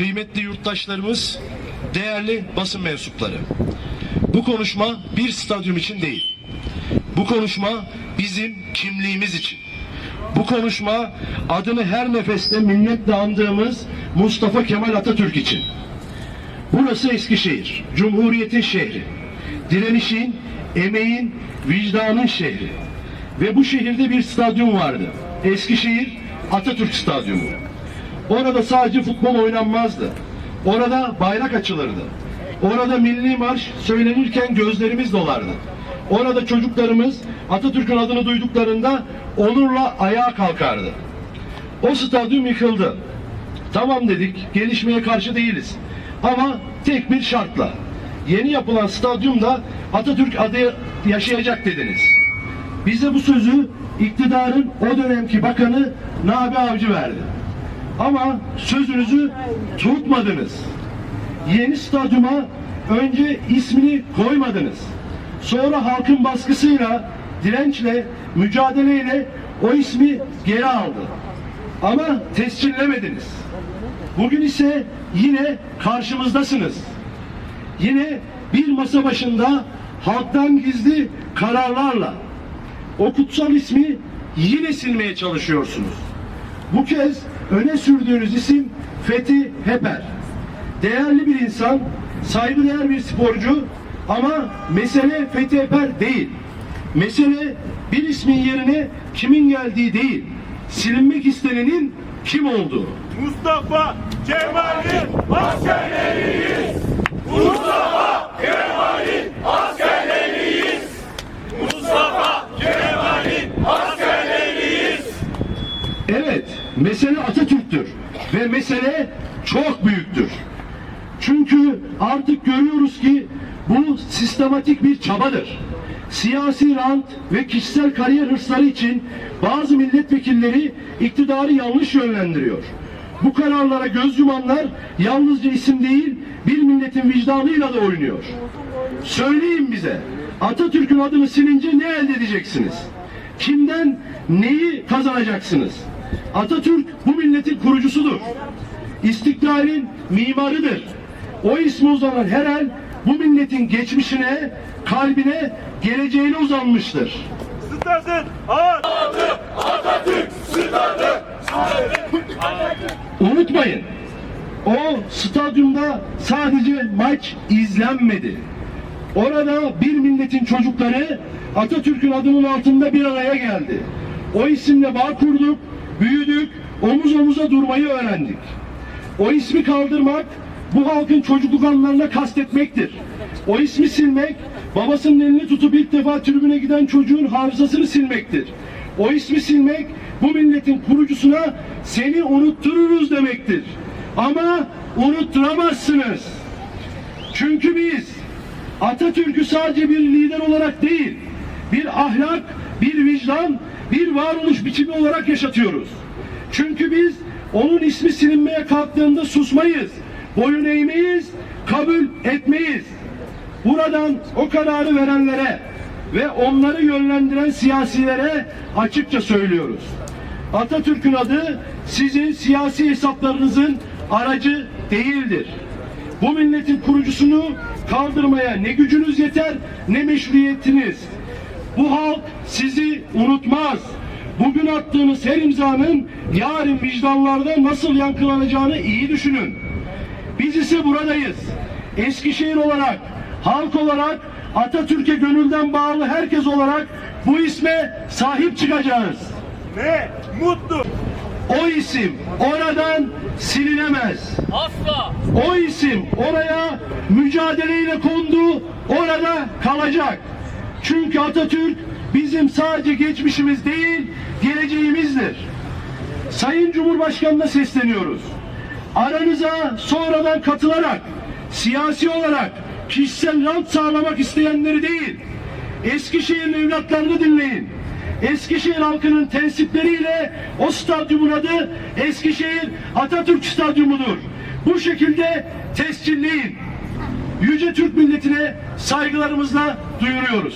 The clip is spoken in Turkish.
kıymetli yurttaşlarımız, değerli basın mensupları. Bu konuşma bir stadyum için değil. Bu konuşma bizim kimliğimiz için. Bu konuşma adını her nefeste minnetle andığımız Mustafa Kemal Atatürk için. Burası Eskişehir, Cumhuriyet'in şehri. Direnişin, emeğin, vicdanın şehri. Ve bu şehirde bir stadyum vardı. Eskişehir Atatürk Stadyumu. Orada sadece futbol oynanmazdı. Orada bayrak açılırdı. Orada milli marş söylenirken gözlerimiz dolardı. Orada çocuklarımız Atatürk'ün adını duyduklarında onurla ayağa kalkardı. O stadyum yıkıldı. Tamam dedik, gelişmeye karşı değiliz. Ama tek bir şartla. Yeni yapılan stadyumda Atatürk adı yaşayacak dediniz. Bize bu sözü iktidarın o dönemki bakanı Nabi Avcı verdi. Ama sözünüzü tutmadınız. Yeni stadyuma önce ismini koymadınız. Sonra halkın baskısıyla, dirençle, mücadeleyle o ismi geri aldı. Ama tescillemediniz. Bugün ise yine karşımızdasınız. Yine bir masa başında halktan gizli kararlarla o kutsal ismi yine silmeye çalışıyorsunuz. Bu kez öne sürdüğünüz isim Fethi Heper. Değerli bir insan, saygıdeğer bir sporcu ama mesele Fethi Heper değil. Mesele bir ismin yerine kimin geldiği değil, silinmek istenenin kim olduğu. Mustafa Kemal'in askerleriyiz. Mustafa Kemal'in askerleriyiz. Mustafa Kemal'in askerleriyiz. Evet, mesele Atatürk'tür ve mesele çok büyüktür. Çünkü artık görüyoruz ki bu sistematik bir çabadır. Siyasi rant ve kişisel kariyer hırsları için bazı milletvekilleri iktidarı yanlış yönlendiriyor. Bu kararlara göz yumanlar yalnızca isim değil, bir milletin vicdanıyla da oynuyor. Söyleyin bize, Atatürk'ün adını silince ne elde edeceksiniz? Kimden neyi kazanacaksınız? Atatürk bu milletin kurucusudur. İstiklalin mimarıdır. O ismi uzanan her el bu milletin geçmişine, kalbine, geleceğine uzanmıştır. Adı Atatürk stadı. Unutmayın, o stadyumda sadece maç izlenmedi. Orada bir milletin çocukları Atatürk'ün adının altında bir araya geldi. O isimle bağ kurduk, büyüdük, omuz omuza durmayı öğrendik. O ismi kaldırmak, bu halkın çocukluk anlarına kastetmektir. O ismi silmek, babasının elini tutup ilk defa tribüne giden çocuğun hafızasını silmektir. O ismi silmek, bu milletin kurucusuna seni unuttururuz demektir. Ama unutturamazsınız. Çünkü biz Atatürk'ü sadece bir lider olarak değil, bir ahlak, bir vicdan, bir varoluş biçimi olarak yaşatıyoruz. Çünkü biz onun ismi silinmeye kalktığında susmayız, boyun eğmeyiz, kabul etmeyiz. Buradan o kararı verenlere ve onları yönlendiren siyasilere açıkça söylüyoruz. Atatürk'ün adı sizin siyasi hesaplarınızın aracı değildir. Bu milletin kurucusunu kaldırmaya ne gücünüz yeter ne meşruiyetiniz. Bu halk sizi unutmaz. Bugün attığınız her imzanın yarın vicdanlarda nasıl yankılanacağını iyi düşünün. Biz ise buradayız. Eskişehir olarak, halk olarak, Atatürk'e gönülden bağlı herkes olarak bu isme sahip çıkacağız. Ne mutlu O isim oradan silinemez. Asla. O isim oraya mücadeleyle kondu, orada kalacak. Çünkü Atatürk bizim sadece geçmişimiz değil, geleceğimizdir. Sayın Cumhurbaşkanı'na sesleniyoruz. Aranıza sonradan katılarak, siyasi olarak kişisel rant sağlamak isteyenleri değil, Eskişehir'in evlatlarını dinleyin. Eskişehir halkının tensipleriyle o stadyumun adı Eskişehir Atatürk Stadyumudur. Bu şekilde tescilleyin. Yüce Türk milletine saygılarımızla duyuruyoruz.